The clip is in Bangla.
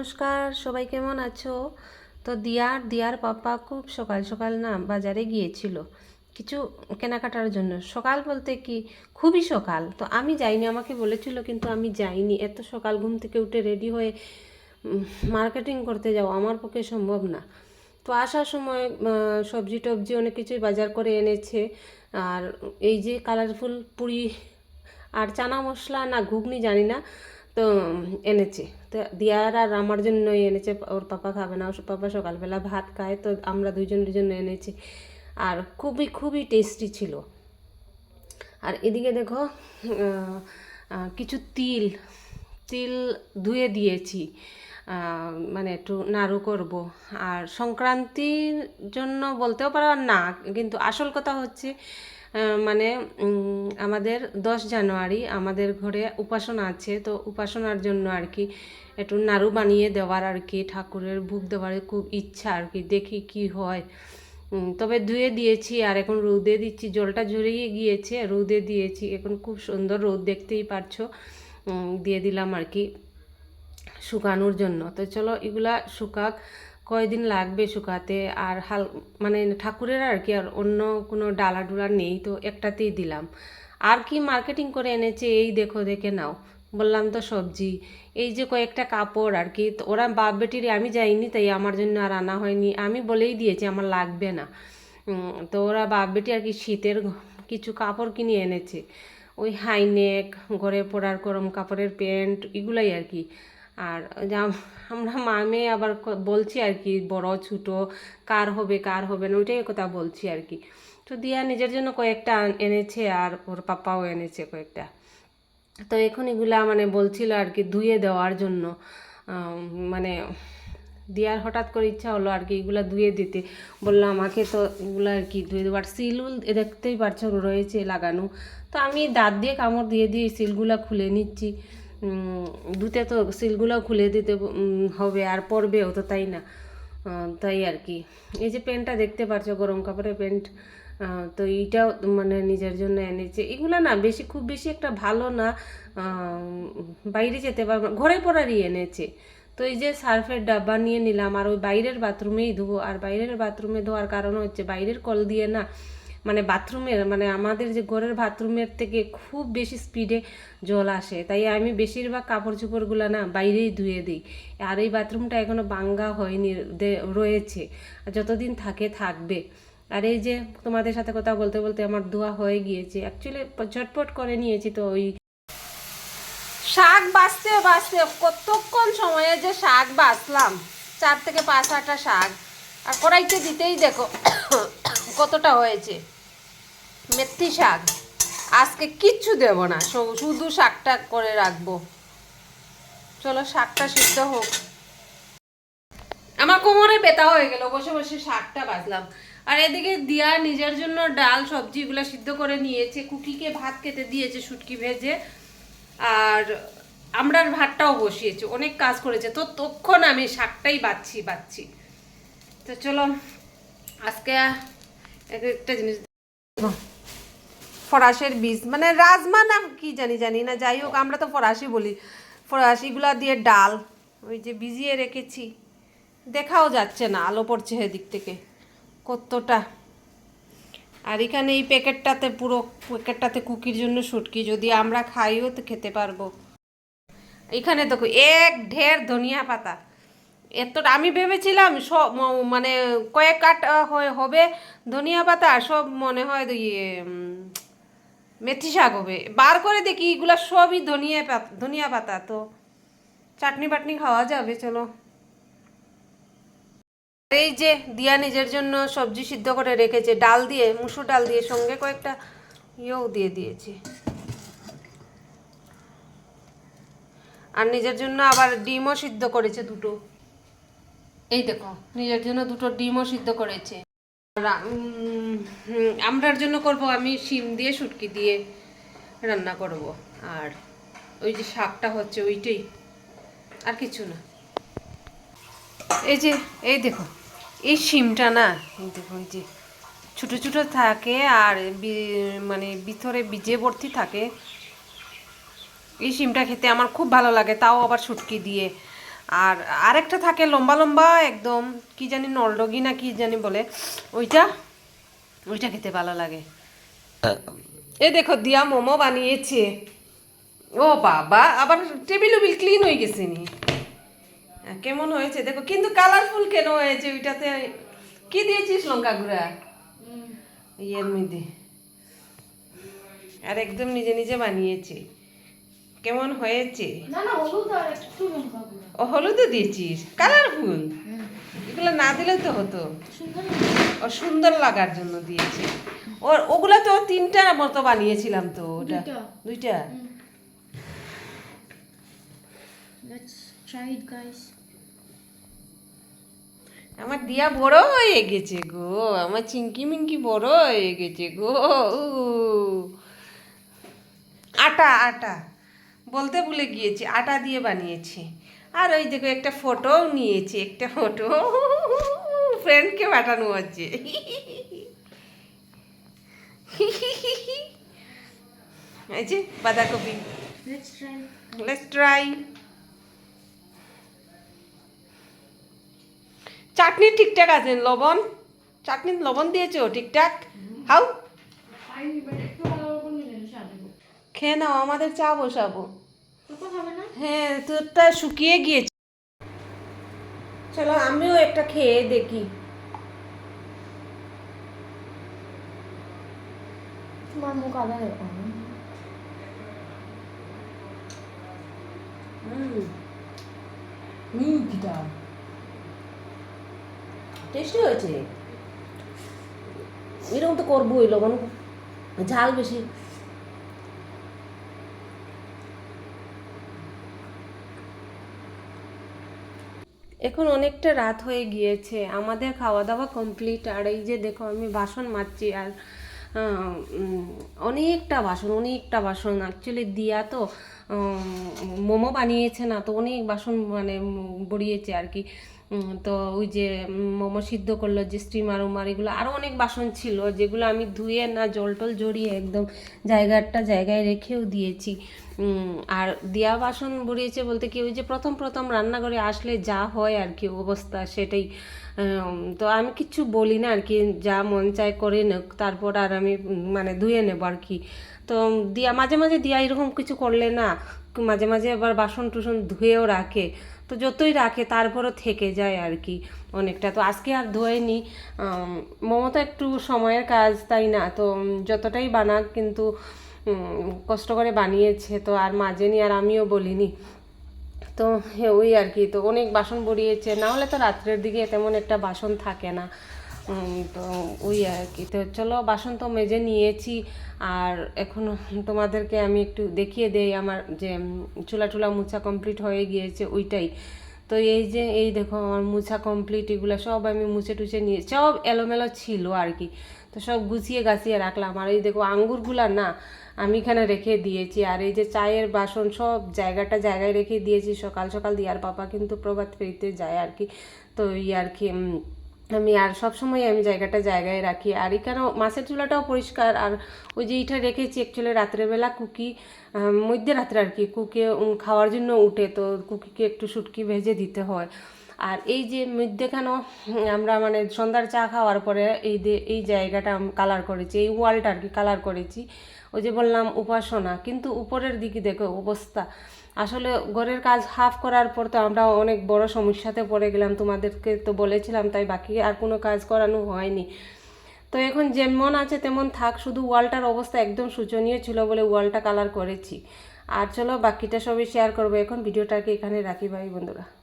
নমস্কার, সবাই কেমন আছো? তো দিয়ার দিয়ার পাপা খুব সকাল সকাল না বাজারে গিয়েছিল কিছু কেনাকাটার জন্য। সকাল বলতে কি? খুবই সকাল। তো আমি যাইনি, আমাকে বলেছিল কিন্তু আমি যাইনি। এত সকাল ঘুম থেকে উঠে রেডি হয়ে মার্কেটিং করতে যাও, আমার পক্ষে সম্ভব না। তো আসার সময় সবজি টবজি অনেক কিছুই বাজার করে এনেছে। আর এই যে কালারফুল পুরি আর চানা মশলা না, ঘুগনি জানি না। তো, এনেছে। তো দিয়ার আর আমার জন্যই এনেছে। ওর পাপা খাবে না, ওর পাপা সকালবেলা ভাত খায়, তো আমরা দুজনের জন্য এনেছি। আর খুবই খুবই টেস্টি ছিল। আর এদিকে দেখো কিছু তিল তিল ধুয়ে দিয়েছি। মানে একটু নাড়ু করব। আর সংক্রান্তির জন্য বলতেও পারো না, কিন্তু আসল কথা হচ্ছে মানে আমাদের দশ জানুয়ারি আমাদের ঘরে উপাসনা আছে, তো উপাসনার জন্য আর কি একটু নাড়ু বানিয়ে দেওয়ার আর কি, ঠাকুরের ভোগ দেওয়ার খুব ইচ্ছা আর কি, দেখি কি হয়। তবে ধুয়ে দিয়েছি আর এখন রোদে দিচ্ছি, জলটা ঝরিয়ে গিয়েছে, রোদে দিয়েছি, এখন খুব সুন্দর রোদ দেখতেই পারছ। দিয়ে দিলাম আর কি শুকানোর জন্য। তো চলো এগুলা শুকাক কয়দিন লাগবে শুকাতে? আর হাল মানে ঠাকুরের আর কি, আর অন্য কোনো ডালা ডুলা নেই তো একটাতেই দিলাম। আর কি মার্কেটিং করে এনেছে, এই দেখো, দেখে নাও। বললাম তো সবজি। এই যে কয়েকটা কাপড় আর কি ওরা বাপ বেটির, আমি যাইনি, তাই আমার জন্য আর আনা হয়নি। আমি বলেই দিয়েছি, আমার লাগবে না। তো ওরা বাপ বেটি আর কি শীতের কিছু কাপড় কিনে এনেছে। ওই হাইনেক, ঘরে পরার গরম কাপড়ের প্যান্ট, এগুলাই আর কি। আর আমরা মামে আবার বলছি আর কি, বড়, ছোটো, কার হবে কার হবে না, ওইটাই কথা বলছি আর কি। তো দিয়া নিজের জন্য কয়েকটা এনেছে আর ওর পাপাও এনেছে কয়েকটা। তো এখন এগুলা মানে বলছিল আর কি ধুয়ে দেওয়ার জন্য। মানে দিয়ার হঠাৎ করে ইচ্ছা হলো আর কি এগুলা ধুয়ে দিতে। বলল আমাকে তো এগুলো আর কি ধুয়ে দেবো আর সিলুল দেখতেই পারছ রয়েছে লাগানো। তো আমি দাঁত দিয়ে কামড় দিয়ে দিয়ে সিলগুলা খুলে নিচ্ছি। ধুতে তো সিলগুলো খুলে দিতে হবে, আর পরবেও তো, তাই না? তাই আর কি। এই যে প্যান্টটা দেখতে পারছ, গরম কাপড়ের প্যান্ট তো এইটাও মানে নিজের জন্য এনেছে। এগুলো না, বেশি, খুব বেশি একটা ভালো না বাইরে যেতে পারব। ঘরে পড়ারই এনেছে। তো এই যে সার্ফের ডাব্বা নিয়ে নিলাম, আর ওই বাইরের বাথরুমেই ধুবো। আর বাইরের বাথরুমে ধোয়ার কারণ হচ্ছে, বাইরের কল দিয়ে না মানে বাথরুমের মানে আমাদের যে ঘরের বাথরুমের থেকে খুব বেশি স্পিডে জল আসে। তাই আমি বেশিরভাগ কাপড় চোপড়গুলো না বাইরেই ধুয়ে দিই। আর এই বাথরুমটা এখনও বাঙ্গা হয়নি রয়েছে। যতদিন থাকে, থাকবে। আর এই যে তোমাদের সাথে কথা বলতে বলতে আমার ধোয়া হয়ে গিয়েছে। অ্যাকচুয়ালি ঝটপট করে নিয়েছি তো ওই শাক বাঁচতে বাঁচতে কতক্ষণ সময়ে যে শাক বাঁচলাম? চার থেকে পাঁচ আটটা শাক। আর কড়াইতে দিতেই দেখো কতটা হয়েছে? মেথি শাক। আজকে কিচ্ছু দেব না শুধু শাকটা করে রাখব। চলো শাকটা সিদ্ধ হোক। আমার কোমরে ব্যথা হয়ে গেল, বসে বসে শাকটা বাজলাম আর এদিকে দিয়া নিজের জন্য ডাল সবজিগুলো সিদ্ধ করে নিয়েছে, কুকিকে ভাত খেতে দিয়েছে শুটকি ভেজে। আর আমরার ভাতটাও বসিয়েছে, অনেক কাজ করেছে। তো তখন আমি শাকটাই বাচ্ছি বাচ্ছি। তো চলো, আজকে একটা জিনিস। ফরাসের বীজ মানে রাজমা না কি জানি জানি না, যাই হোক, আমরা তো ফরাসি বলি। ফরাসিগুলা দিয়ে ডাল, ওই যে ভিজিয়ে রেখেছি। দেখাও যাচ্ছে না, আলো পড়ছে এদিক থেকে। কতটা। আর এখানে এই প্যাকেটটাতে পুরো প্যাকেটটাতে কুকির জন্য শুটকি, যদি আমরা খাইও তো খেতে পারব। এখানে দেখো, এক ঢের ধনিয়া পাতা। এতটা আমি ভেবেছিলাম সব মানে কয়েক কাট হবে ধনিয়া পাতা সব মনে হয় ইয়ে মেথি শাক হবে। বার করে দেখি এগুলো সবই ধনিয়া পাতা ধনিয়া পাতা, তো চাটনি বাটনি খাওয়া যাবে, চলো। এই যে দিয়া নিজের জন্য সবজি সিদ্ধ করে রেখেছে, ডাল দিয়ে, মুসুর ডাল দিয়ে সঙ্গে কয়েকটা ইয়েও দিয়ে দিয়েছে। আর নিজের জন্য আবার ডিমও সিদ্ধ করেছে দুটো। এই দেখো, নিজের জন্য দুটো ডিমও সিদ্ধ করেছে। আমরার জন্য করব আমি শিম দিয়ে শুটকি দিয়ে রান্না করব। আর ওই যে শাকটা হচ্ছে ওইটাই, আর কিছু না। এই যে, এই দেখো, এই শিমটা না দেখো, এই যে ছোটো ছোটো থাকে আর মানে ভিতরে বীজে ভর্তি থাকে। এই শিমটা খেতে আমার খুব ভালো লাগে, তাও আবার শুটকি দিয়ে। আর আরেকটা থাকে লম্বা লম্বা একদম কি জানি নলডগি না কি জানি বলে ওইটা ওইটা খেতে ভালো লাগে। এ দেখো দিয়া মোমো বানিয়েছে। ও বাবা আবার টেবিল উবিল ক্লিন হয়ে গেছে নি। হ্যাঁ, কেমন হয়েছে দেখো কিন্তু কালারফুল কেন হয়েছে ওইটাতে? কি দিয়েছিস লঙ্কা গুঁড়া? ইয়ের মধ্যে। আর একদম নিজে নিজে বানিয়েছে। কেমন হয়েছে? ও হলুদও দিয়েছিস? কালারফুল এগুলো না দিলেও তো হতো। ও সুন্দর লাগার জন্য দিয়েছে। ওর ওগুলা তো তিনটা মতো বানিয়েছিলাম তো ওটা। দুইটা। আমার দিয়া বড় হয়ে গেছে গো। আমার চিঙ্কি মিঙ্কি বড় হয়ে গেছে গো। আটা আটা। বলতে ভুলে গিয়েছি আটা দিয়ে বানিয়েছি। আর ওই দেখো একটা ফটো নিয়েছি একটা ফটো। ফ্রেন্ডকে পাঠানো হচ্ছে। এই যে বাঁধাকপি। লেটস ট্রাই চাটনি ঠিকঠাক আছে লবণ? চাটনি লবণ দিয়েছ ঠিকঠাক? হাউ? খেয়ে নাও আমাদের চা বসাবো। হ্যাঁ তোরটা শুকিয়ে গিয়েছে। চলো আমিও একটা খেয়ে দেখি। তোমার মুখ হুম কিটা টেস্টি হয়েছে। এরকম তো করবোই লবণ ঝাল বেশি। এখন অনেকটা রাত হয়ে গিয়েছে, আমাদের খাওয়া দাওয়া কমপ্লিট আর এই যে দেখো আমি বাসন মাজছি, আর অনেকটা বাসন অনেকটা বাসন অ্যাকচুয়ালি দিয়া তো মোমো বানিয়েছে না, তো অনেক বাসন মানে বড়িয়েছে আর কি। তো ওই যে মোমো সিদ্ধ করল, যে স্টিমার উমার, এগুলো আরও অনেক বাসন ছিল, যেগুলো আমি ধুয়ে না জল টল জড়িয়ে একদম জায়গাটা জায়গায় রেখেও দিয়েছি। আর দেয়া বাসন বড়িয়েছে বলতে কি, ওই যে প্রথম প্রথম রান্নাঘরে আসলে যা হয় আর কি অবস্থা সেটাই। তো আমি কিচ্ছু বলি না আর কি, যা মন চায় করে নেক, তারপর আর আমি মানে ধুয়ে নেব আর কি। তো দিয়া, মাঝে মাঝে দিয়া এরকম কিছু করলে না মাঝে মাঝে আবার বাসন টুসন ধুয়েও রাখে। তো যতই রাখে তারপরও থেকে যায় আর কি অনেকটা। তো আজকে আর ধোয়নি। উম, মোমো তো একটু সময়ের কাজ তাই না? তো যতটাই বানাক কিন্তু কষ্ট করে বানিয়েছে। তো আর মাজেনি আর আমিও বলিনি। তো ওই আর কি। তো অনেক বাসন বড়িয়েছে। না হলে তো রাত্রের দিকে তেমন একটা বাসন থাকে না। তো ওই আর কি। তো চলো বাসন তো মেজে নিয়েছি, আর এখন তোমাদেরকে আমি একটু দেখিয়ে দেই আমার যে চুলা টুলা মুছা কমপ্লিট হয়ে গিয়েছে ওইটাই। তো এই যে, এই দেখো আমার মুছা কমপ্লিট এগুলো সব আমি মুছে টুছে নিয়ে, সব এলোমেলো ছিল আর কি। তো সব গুছিয়ে গাছিয়ে রাখলাম। আর এই দেখো আঙ্গুরগুলা না, আমি এখানে রেখে দিয়েছি। আর এই যে চায়ের বাসন সব জায়গাটা জায়গায় রেখে দিয়েছি। সকাল সকাল দিয়ার পাপা কিন্তু প্রভাত ফেরিতে যায় আর কি। তো এই আর কি আমি আর সব সময় আমি জায়গাটা জায়গায় রাখি। আর এখানেও মাছের চুলাটাও পরিষ্কার। আর ওই যে এইটা রেখেছি অ্যাকচুয়ালি রাত্রেবেলা কুকি মধ্যে রাত্রে আর কি কুকে খাওয়ার জন্য উঠে তো কুকিকে একটু শুটকি ভেজে দিতে হয়। আর এই যে মধ্যেখানেও আমরা মানে সন্ধ্যার চা খাওয়ার পরে এই যে এই জায়গাটা কালার করেছি। এই ওয়ালটা আর কি কালার করেছি। ওই যে বললাম উপাসনা। কিন্তু উপরের দিকে দেখো অবস্থা। আসলে ঘরের কাজ হাফ করার পর তো আমরা অনেক বড় সমস্যাতে পড়ে গেলাম। তোমাদেরকে তো বলেছিলাম, তাই বাকি আর কোনো কাজ করানো হয়নি। তো এখন যেমন আছে তেমন থাক, শুধু ওয়ালটার অবস্থা একদম শোচনীয় ছিল বলে ওয়ালটা কালার করেছি। আর চলো বাকিটা সবই শেয়ার করব। এখন ভিডিওটাকে এখানে রাখি ভাই বন্ধুরা।